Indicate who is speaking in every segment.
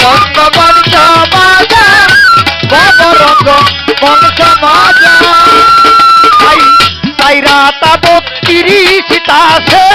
Speaker 1: রঙ্গ পঞ্চ মাজা বাবা রঙ্গ পঞ্চ মাজা তাই তাই রাতা বত্রিশ তাসে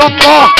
Speaker 1: Oppo.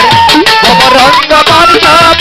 Speaker 1: up.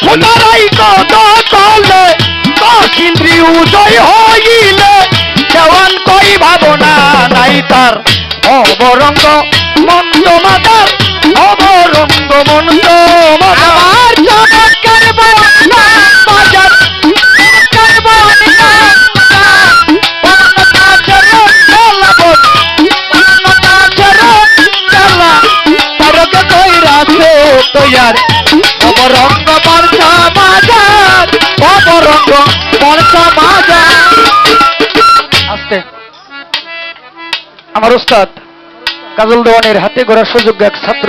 Speaker 1: ফুটারাই কত চলে ইন্দ্রিয় উদয় হইলে দেওয়ান কই ভাবনা নাই তার? অবরঙ্গ মন্দ মাতার অবরঙ্গ মন্দ আমার চমৎকার বাজার চমৎকার আস্তে। আমার উস্তাদ কাজল দেওয়ানের হাতে গড়া সুযোগ এক ছাত্র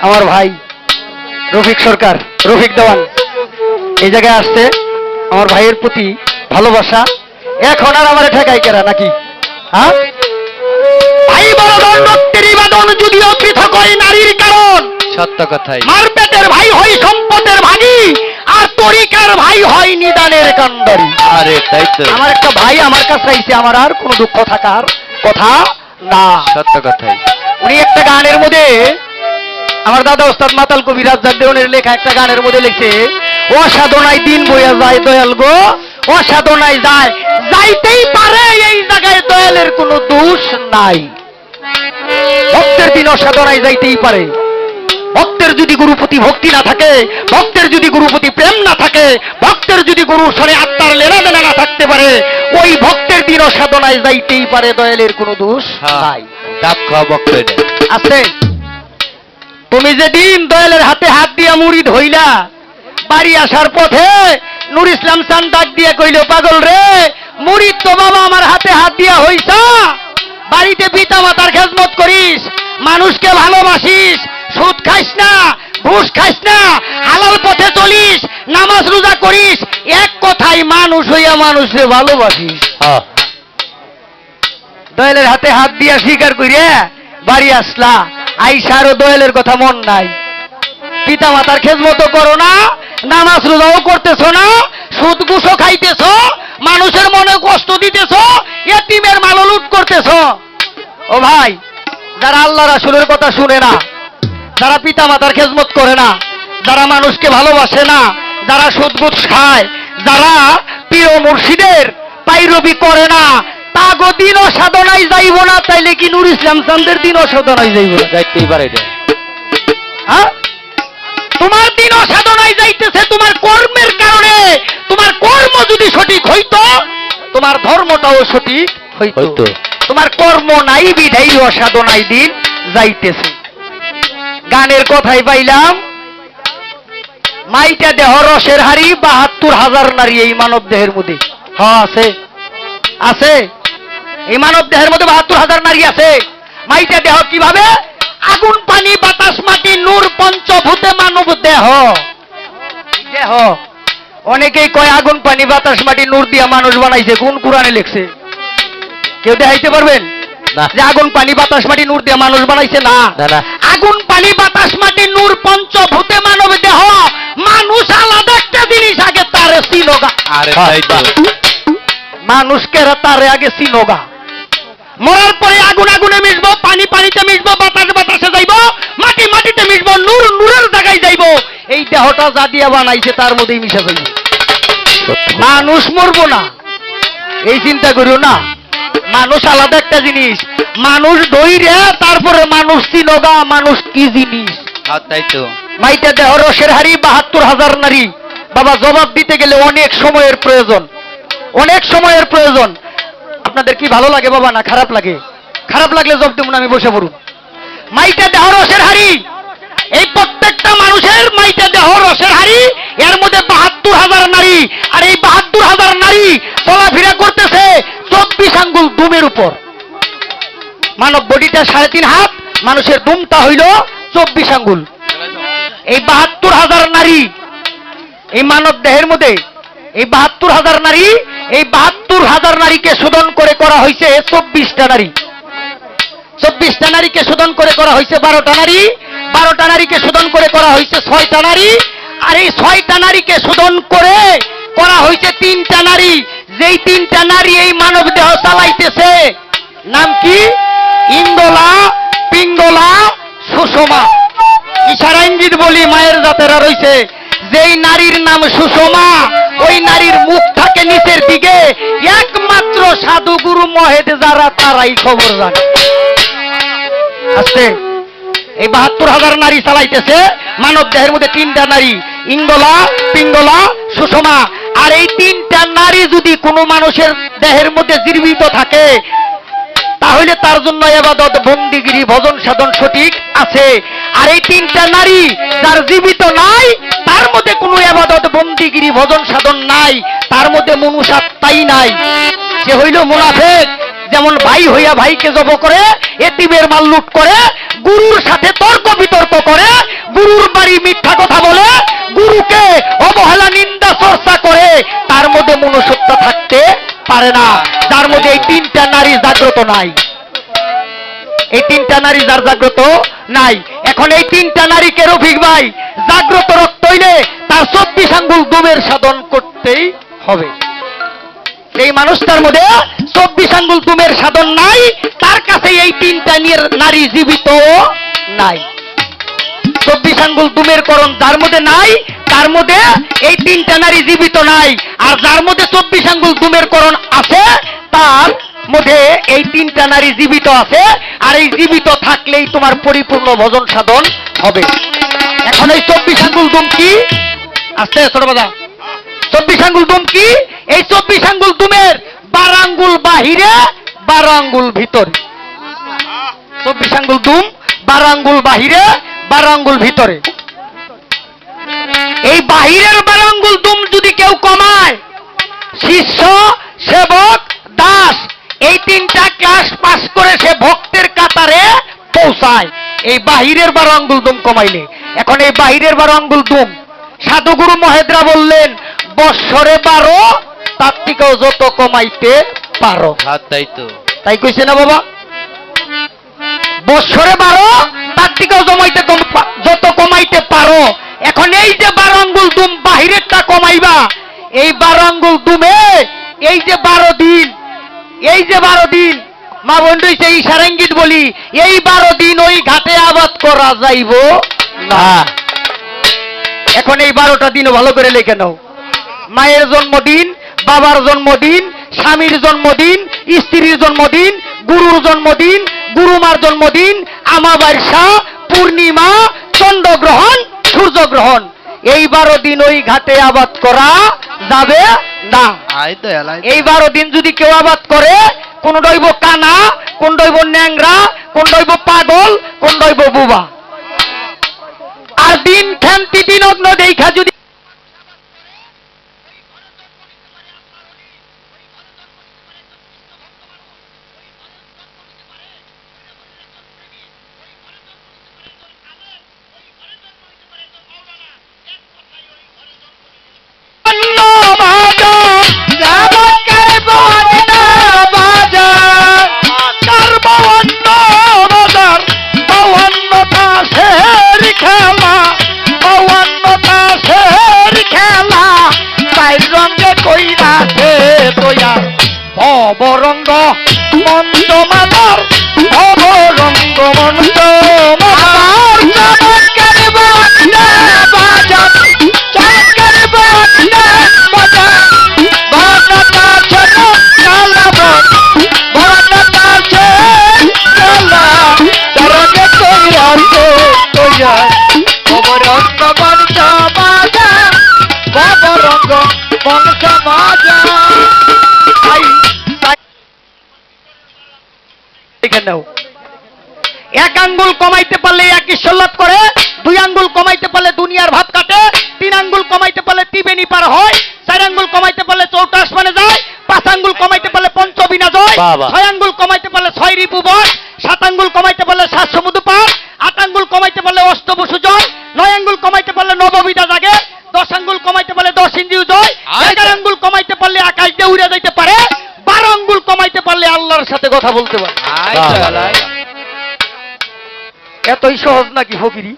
Speaker 1: আমার ভাই রফিক সরকার রফিক দেওয়ান। এই জায়গায় আসছে আমার ভাইয়ের প্রতি ভালোবাসা এখন আর আমার ঠেকাই কেরা নাকি? হ্যাঁ? ভাই বড় দণ্ডত্বের যদিও পৃথক হয় নারীর কারণ।
Speaker 2: সত্য কথাই।
Speaker 1: মার পেটের ভাই হয় সম্পদের ভাগী। আর তরিকার ভাই হয় নিদানের কান্দারি
Speaker 2: আরে তাই তো।
Speaker 1: আমার একটা ভাই আমার কাছে আইছে আমার আর কোনো দুঃখ থাকার কথা না।
Speaker 2: সত্য কথাই।
Speaker 1: উনি একটা গানের মধ্যে আমার দাদা ওস্তাদ মাতাল কবি দেওয়ানের লেখা একটা গানের মধ্যে লিখছে অসাধনায় দিন বইয়া যায় দয়াল গো অসাধনায় যায় যাইতেই পারে এই জায়গায় দয়ালের কোনো দোষ নাই। ভক্তের দিন অসাধনায় যাইতেই পারে। ভক্তের যদি গুরুপতি ভক্তি না থাকে ভক্তের যদি গুরুপতি প্রেম না থাকে ভক্তের যদি গুরুর সরে আত্মার লেনা দেনা না থাকতে পারে ওই ভক্তের দিন অসাধনায় যাইতেই পারে দয়ালের কোনো দোষ
Speaker 2: হ্যাঁ
Speaker 1: নাই। আছে? তুমি যেদিন দয়ালের হাতে হাত দিয়া মুড়ি ধইলা বাড়ি আসার পথে নুর ইসলাম চান ডাক দিয়ে কইল পাগল রে মুড়ি তো বাবা আমার হাতে হাত দিয়া হইছা বাড়িতে পিতা মাতার খেজমত করিস মানুষকে ভালোবাসিস সুদ খাইস না ঘুষ খাইস না হালাল পথে চলিস নামাজ রোজা করিস এক কথাই মানুষ হইয়া মানুষে ভালোবাসিস।
Speaker 2: হ্যাঁ।
Speaker 1: দয়ালের হাতে হাত দিয়া স্বীকার করিয়া বাড়ি আসলা আইসারও দয়ালের কথা মন নাই। পিতা মাতার খেজমতো করো না নামাজ রোজাও করতেছ না সুদ গুসো খাইতেছ মানুষের মনে কষ্ট দিতেছ এতিমের মাল লুট করতেছ। ও ভাই যারা আল্লাহ রাসুলের কথা শুনে না যারা পিতা মাতার খেজমত করে না যারা মানুষকে ভালোবাসে না যারা সুদগুদ খায় যারা প্রিয় মুর্শিদের পাইরবি করে না তাগো দিন সাধনায় যাইব না তাইলে কি নুর ইসলাম চান্দের দিন সাধনায় যাইব না
Speaker 2: যাইতেই পারে এটা
Speaker 1: হ্যাঁ? তোমার দিন সাধনায় যাইতেছে তোমার কর্মের কারণে তোমার কর্ম যদি সঠিক হইতো তোমার ধর্মটাও সঠিক হইতো
Speaker 2: হইতো।
Speaker 1: তোমার কর্ম নাই বিধাই অসাধনায় দিন যাইতেছে গানের কথাই পাইলাম। মাইটা দেহ রসের হাড়ি, বাহাত্তর হাজার নারী এই মানব দেহের মধ্যে। হ্যাঁ আছে। আছে। এই মানব দেহের মধ্যে বাহাত্তর হাজার নারী আছে। মাইটা দেহ কীভাবে? আগুন, পানি, বাতাস, মাটি, নূর, পঞ্চভূতে মানব দেহ। দেহ। অনেকেই কয় আগুন, পানি, বাতাস, মাটি, নূর দিয়া মানুষ বানাইছে। কোন কোরআনে লিখছে? কেউ দেখাইতে পারবেন? যে আগুন পানি বাতাস মাটি নূর দিয়া মানুষ বানাইছে না। আগুন পানি বাতাস মাটি নূর পঞ্চভূতে মানব দেহ। মানুষ আলাদা একটা জিনিস আগে তার সিনোগা।
Speaker 2: আরে
Speaker 1: মানুষকে তারে আগে সিনোগা। মরার পরে আগুন আগুনে মিশবো পানি পানিতে মিশবো বাতাস বাতাসে যাইবো মাটি মাটিতে মিশবো নূর নূরের জায়গায় যাইবো। এই দেহটা যা দিয়া বানাইছে তার মধ্যেই মিশে যাইবে। মানুষ মরবো না। এই চিন্তা করিও না। মানুষ আলাদা একটা জিনিস। মানুষ দইরে তারপরে মানুষ চিনগা মানুষ কি জিনিস?
Speaker 2: হ্যাঁ তাই তো।
Speaker 1: মাইটা দেহ রসের হাড়ি বাহাত্তর হাজার নারী। বাবা জবাব দিতে গেলে অনেক সময়ের প্রয়োজন। অনেক সময়ের প্রয়োজন। আপনাদের কি ভালো লাগে বাবা না খারাপ লাগে? খারাপ লাগলে জব দেবো আমি বসে পড়ুন। মাইটা দেহ রসের হারি এই প্রত্যেকটা মানুষের মাইটা দেহ রসের হারি এর মধ্যে বাহাত্তর হাজার নারী। আর এই বাহাত্তর হাজার নারী চলাফেরা আঙ্গুল দুমের উপর। মানব বডিটা সাড়ে তিন হাত, মানুষের দুমটা হইল চব্বিশ আঙ্গুল। এই বাহাত্তর হাজার নারী এই মানব দেহের মধ্যে, এই বাহাত্তর হাজার নারী, এই বাহাত্তর হাজার নারীকে শোধন করে করা হয়েছে চব্বিশটা নারী। চব্বিশটা নারীকে শোধন করে করা হয়েছে বারোটা নারী, বারোটা নারীকে শোধন করে করা হয়েছে ছয়টা নারী, আর এই ছয়টা নারীকে শোধন করে করা হয়েছে তিনটা নারী। যেই তিনটা নারী এই মানব দেহ চালাইতেছে, নাম কি? ইন্দোলা, পিঙ্গলা, সুষমা। ইশারা ইঙ্গিত বলি মায়ের জাতেরা রইছে, যেই নারীর নাম সুষমা, ওই নারীর মুখ থাকে নিচের দিকে, একমাত্র সাধু গুরু মহেদ যারা, তারাই খবর জানে। আস্তে এই বাহাত্তর হাজার নারী চালাইতেছে, মানব দেহের মধ্যে তিনটা নারী ইঙ্গলা পিঙ্গলা, সুষমা। আর এই তিনটা নারী যদি কোনো মানুষের দেহের মধ্যে জীবিত থাকে, তাহলে তার জন্য এবাদত, বন্দিগিরি, ভজন সাধন সঠিক আছে। আর এই তিনটা নারী যার জীবিত নাই, তার মধ্যে কোনো এবাদত, বন্দিগিরি, ভজন সাধন নাই, তার মধ্যে মনুষাত্মাই নাই। সে হইল মুনাফেক। যেমন ভাই হইয়া ভাইকে জব করে, এতিমের মাল লুট করে, গুরুর সাথে তর্ক বিতর্ক করে, গুরুর বাড়ি মিথ্যা কথা বলে, গুরুকে অবহেলা, নিন্দা, চর্চা করে, তার মধ্যে মনুষ্যত্ব থাকতে পারে না। যার মধ্যে এই তিনটা নারী জাগ্রত নাই। এই তিনটা নারী যার জাগ্রত নাই। এখন এই তিনটা নারীকে রফিক ভাই, জাগ্রত রক্ত হইলে তার চব্বিশ আঙ্গুল দুমের সাধন করতেই হবে। এই মানুষটার মধ্যে চব্বিশ আঙ্গুল দুমের সাধন নাই, তার কাছে এই তিনটা নারী জীবিত নাই। চব্বিশ আঙ্গুল দুমের করণ যার মধ্যে নাই, তার মধ্যে এই তিনটা নারী জীবিত নাই। আর যার মধ্যে চব্বিশ আঙ্গুল দুমের করণ আছে, তার মধ্যে এই তিনটা নারী জীবিত আছে, আর এই জীবিত থাকলেই তোমার পরিপূর্ণ ভজন সাধন হবে। এখন এই চব্বিশ আঙ্গুল তুম কি? আস্তে, ছোট বাজা। চব্বিশ আঙ্গুল দুম কি? এই চব্বিশ আঙ্গুল দুমের বারো আঙ্গুল বাহিরে বারো আঙ্গুল ভিতরে। চব্বিশ আঙ্গুল দুম বারো আঙ্গুল বাহিরে বারো আঙ্গুল ভিতরে। এই বাহিরের বারো আঙ্গুল দুম যদি কেউ কমায়, শিষ্য, সেবক, দাস, এই তিনটা ক্লাস পাস করে সে ভক্তের কাতারে পৌঁছায়। এই বাহিরের বারো আঙ্গুল দুম কমাইলে। এখন এই বাহিরের বারো আঙ্গুল দুম, সাধুগুরু মহেদ্রা বললেন বৎসরে বারো তার থেকেও যত কমাইতে পারো।
Speaker 2: হাত তাই তো।
Speaker 1: তাই কইছে না বাবা? বৎসরে বারো তার থেকেও জমাইতে যত কমাইতে পারো। এখন এই যে বারো আঙ্গুল দুম বাহিরেরটা কমাইবা এই বারো আঙ্গুল দুমে এই যে বারো দিন এই যে বারো দিন মা বন্ধু সেই সারেঙ্গিত বলি এই বারো দিন ওই ঘাটে আবাদ করা যাইব না। এখন এই বারোটা দিন ভালো করে লেখে নাও। মায়ের জন্মদিন বাবার জন্মদিন স্বামীর জন্মদিন স্ত্রীর জন্মদিন গুরুর জন্মদিন গুরুমার জন্মদিন আমাবাসা পূর্ণিমা চন্দ্রগ্রহণ সূর্যগ্রহণ। এই বারো দিন ওই ঘাটে আবাদ করা যাবে না। এই বারো দিন যদি কেউ আবাদ করে কোন দৈব কানা কোন দৈব ন্যাংরা কোন দৈব পাগল কোন দৈব বুবা। আর দিন খেন্তি দিনগ্ন দেখা যদি ছয় আঙ্গুল কমাইতে পারলে ছয় রিপু বস সাত আঙ্গুল কমাইতে পারলে সাত সমুদ্র পার আট আঙ্গুল কমাইতে পারলে অষ্টবসু জয় নয় আঙ্গুল কমাইতে পারলে নববিদা জাগে দশ আঙ্গুল কমাইতে পারলে দশ ইন্দ্রিয় জয়
Speaker 2: আচ্ছা।
Speaker 1: এগারো আঙ্গুল কমাইতে পারলে আকাশ দিয়ে উড়ে যাইতে পারে বারো আঙ্গুল কমাইতে পারলে আল্লাহর সাথে কথা বলতে পারে।
Speaker 2: এলাই
Speaker 1: এতই সহজ নাকি ফকিরি?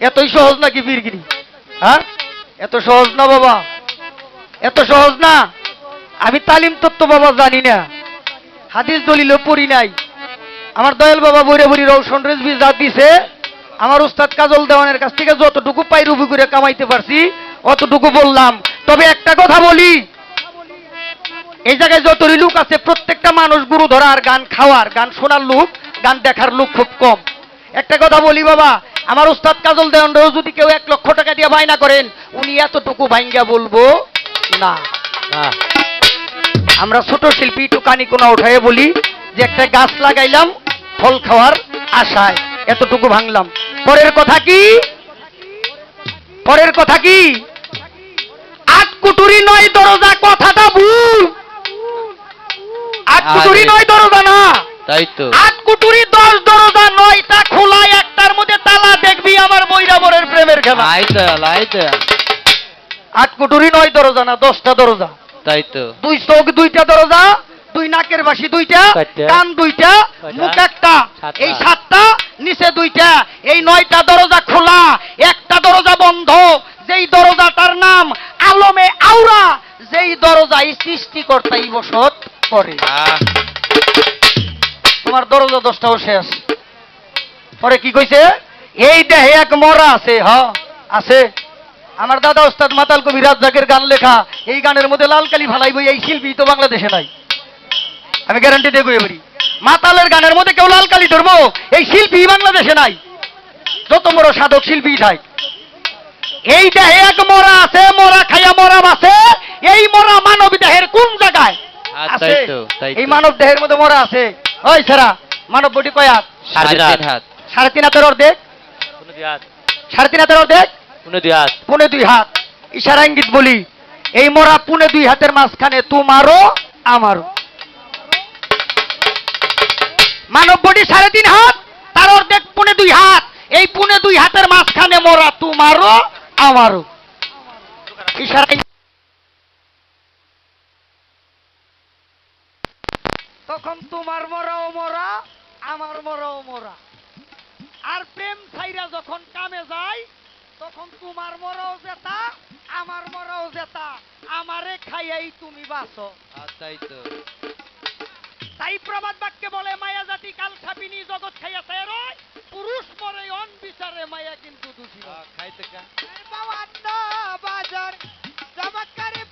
Speaker 1: এতই সহজ নাকি বীরগিরি? হ্যাঁ? এত সহজ না বাবা? এত সহজ না? আমি তালিম তত্ত্ব বাবা জানি না। হাদিস দলিল পড়ি নাই। আমার দয়াল বাবা বইরে বড়ি রৌশন রেজবি যা দিছে, আমার উস্তাদ কাজল দেওয়ানের কাছ থেকে যতটুকু পাই রুবি করে কামাইতে পারছি, অতটুকু বললাম। তবে একটা কথা বলি, এই জায়গায় যতই লোক আছে, প্রত্যেকটা মানুষ গুরু ধরার, গান খাওয়ার, গান শোনার লোক, গান দেখার লোক খুব কম। একটা কথা বলি বাবা, আমার উস্তাদ কাজল দেওয়ানরাও যদি কেউ এক লক্ষ টাকা দিয়ে বায়না করেন, উনি এতটুকু ভাঙ্গা বলব না। আমরা ছোট শিল্পী টুকানি কোনা উঠায় বলি যে একটা গাছ লাগাইলাম ফল খাওয়ার আশায়। এতটুকু ভাঙলাম। পরের কথা কি? পরের কথা কি? আট কুটুরি নয় দরজা কথাটা ভুল। আট কুটুরি নয় দরজা না।
Speaker 2: তাই তো।
Speaker 1: আট কুটুরি দশ দরজা নয়টা খোলা একটার মধ্যে তালা দেখবি আমার বৈরাবরের প্রেমের খেলা। আট কুটুরি নয় দরজা না দশটা দরজা।
Speaker 2: তাই তো
Speaker 1: দুই চোখ দুইটা দরজা দুই নাকের বাসি দুইটা কান দুইটা মুখ একটা। এই সাতটা নিচে দুইটা। এই নয়টা দরজা খোলা। একটা দরজা বন্ধ। যেই দরজাটার নাম আলমে আউরা যেই দরজায় সৃষ্টিকর্তাই বসত করে তোমার দরজা দশটাও শেষ। পরে কি কইছে? এই দেহে এক মরা আছে হ আছে। আমার দাদা ওস্তাদ মাতাল কবি রাজ্জাকের গান লেখা এই গানের মধ্যে লাল কালি ফালাইব এই শিল্পী তো বাংলাদেশে নাই। আমি গ্যারান্টি কই বলি মাতালের গানের মধ্যে কেউ লাল কালি ধরবো এই শিল্পী বাংলাদেশে নাই। যত বড় সাধক শিল্পী থাই এই দেহে এক মরা আছে মরা খাইয়া মরা আছে এই মরা মানব দেহের কোন জায়গায়
Speaker 2: হ্যাঁ,
Speaker 1: আছে। এই মানব দেহের মধ্যে মরা আছে। ওই ছেড়া মানব বডি কয় হাত?
Speaker 2: সাড়ে তিন হাত।
Speaker 1: সাড়ে তিন হাতের অর্ধেক? সাড়ে তিন হাতের অর্ধেক?
Speaker 2: কোনো দুই হাত।
Speaker 1: পুনে দুই হাত। ইশারা ইঙ্গিত বলি, এই মরা পুনে দুই হাতের মাঝখানে তোমারও আমারও। মানব বডি সাড়ে তিন হাত, তার অর্ধেক পুনে দুই হাত। এই পুনে দুই হাতের মাঝখানে মরা তোমারও আমারও। তখন তোমার মরাও মরা আমার মরাও মরা আর প্রেম ছাইরা যখন কামে যায় তখন তোমার মরাও জেতা আমার মরাও জেতা আমারে খাইয়াই তুমি বাঁচো।
Speaker 2: তাই তো।
Speaker 1: তাই প্রবাদ বাক্যে বলে মায়া জাতি কাল খাপিনি জগৎ খাইয়া তাই রয়। পুরুষ মরে অন বিচারে মায়া কিন্তু দোষী নয়।
Speaker 2: আহ, খাইতে
Speaker 1: বাজার চমৎকারে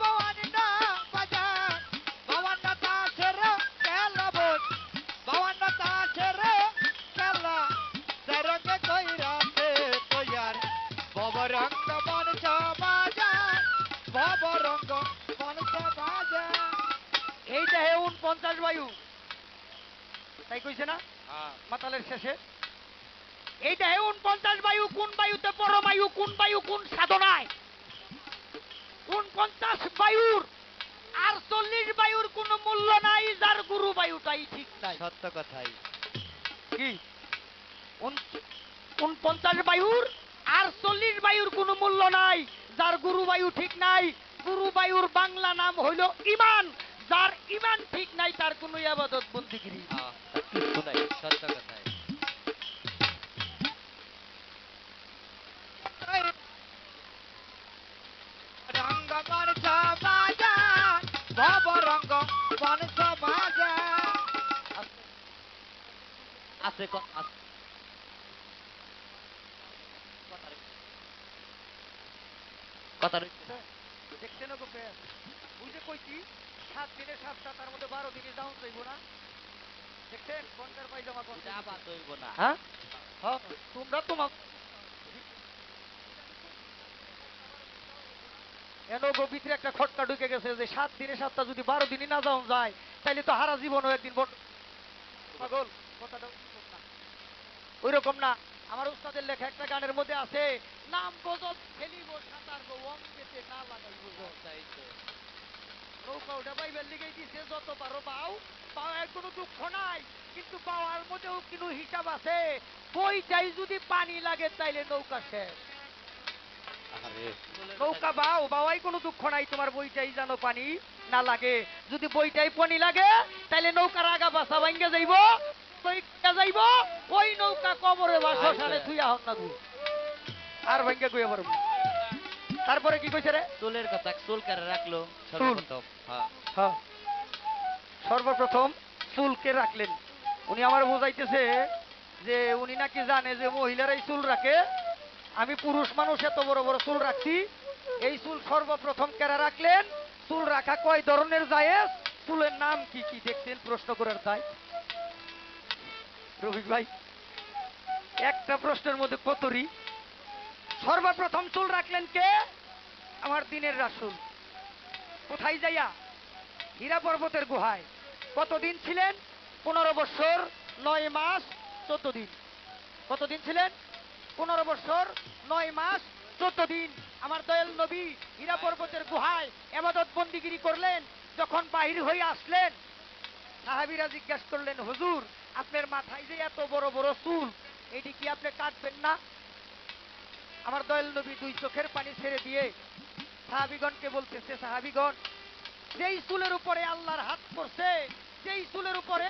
Speaker 1: হে উনপঞ্চাশ বায়ু। তাই কইছে না? মাতালের শেষে। এইটা উনপঞ্চাশ বায়ু কোন বায়ুতে পরমায়ু কোন বায়ু কোন সাধনায়? উনপঞ্চাশ বায়ুর আর চল্লিশ বায়ুর কোনো মূল্য নাই যার গুরু বায়ুটাই ঠিক নাই।
Speaker 2: সত্য কথাই।
Speaker 1: কি? উন- উনপঞ্চাশ বায়ুর আর চল্লিশ বায়ুর কোনো মূল্য নাই যার গুরু বায়ু ঠিক নাই। গুরু বায়ুর বাংলা নাম হইল ইমান। যার ইমান ঠিক নাই তার কোনো আবাদত বন্দিগিরি
Speaker 2: আহ, তার কিছু নাই সত্য কথাই
Speaker 1: রঙ্গ বনছ বাজার ভব রঙ্গ বনছ বাজার
Speaker 2: আছে আছে। কথা রইছে।
Speaker 1: দেখছেন প্রেস বুঝে কইছি সাত দিনে সাতটা তার মধ্যে বারো দিনে ডাউন যাইব না। দেখছেন? পায়জামা
Speaker 2: আবার দইব না।
Speaker 1: হ্যাঁ? হ্যাঁ তোমরা তোমার ভিতরে একটা খটকা ঢুকে গেছে যে সাত দিনে সাতটা যদি বারো দিনই না যাওয়া যায় তাইলে তো হারা জীবনও একদিন বট পাগল কথাটা ওইরকম না। না। আমার উস্তাদের লেখা একটা গানের মধ্যে আছে নাম গজল খেলিব সাঁতার গো অঙ্গেতে না লাগাইব নৌকা ওটা পাইবার লিগেই দিছে যত পারো পাও। পাওয়ার কোনো দুঃখ নাই কিন্তু পাওয়ার মধ্যেও কিন্তু হিসাব আছে। বইটাই যদি পানি লাগে তাইলে নৌকা শেষ। নৌকা বাও বাওয়াই কোনো দুঃখ নাই তোমার বইটাই জানো পানি না লাগে। যদি বইটাই পানি লাগে তাইলে নৌকার আগা বাসা ভাঙ্গে যাইব যাইব ওই নৌকা কবরে বা শ্মশানে থুইয়া হন না আর ভাঙ্গে গুয়ে পারব তারপরে কি কইছে রে?
Speaker 2: চুলের কথা চুল কারে রাখল? সর্বপ্রথম হ্যাঁ।
Speaker 1: হ্যাঁ। সর্বপ্রথম চুলকে রাখলেন। উনি আমার বোঝাইতেছে যে উনি নাকি জানে যে মহিলারাই চুল রাখে। আমি পুরুষ মানুষ এত বড় বড় চুল রাখছি। এই চুল সর্বপ্রথম কেরা রাখলেন? চুল রাখা কয় ধরনের জায়েজ? চুলের নাম কি কি দেখছেন? প্রশ্ন করার তাই রফিক ভাই একটা প্রশ্নের মধ্যে কতরি? সর্বপ্রথম চুল রাখলেন কে? আমার দিনের রাসুল। কোথায় যাইয়া? হীরা পর্বতের গুহায়। কতদিন ছিলেন? পনেরো বছর নয় মাস, চোদ্দ দিন। কতদিন ছিলেন? পনেরো বছর নয় মাস, চোদ্দ দিন। আমার দয়াল নবী হীরা পর্বতের গুহায় এমাদত বন্দিগিরি করলেন। যখন বাহির হয়ে আসলেন, সাহাবিরা জিজ্ঞাসা করলেন, হুজুর, আপনার মাথায় যে এত বড় বড় চুল, এটি কি আপনি কাটবেন না? আমার দয়াল নবী দুই চোখের পানি ছেড়ে দিয়ে সাহাবিগণকে বলতেছে সাহাবিগণ যেই চুলের উপরে আল্লাহর হাত পড়ছে যেই চুলের উপরে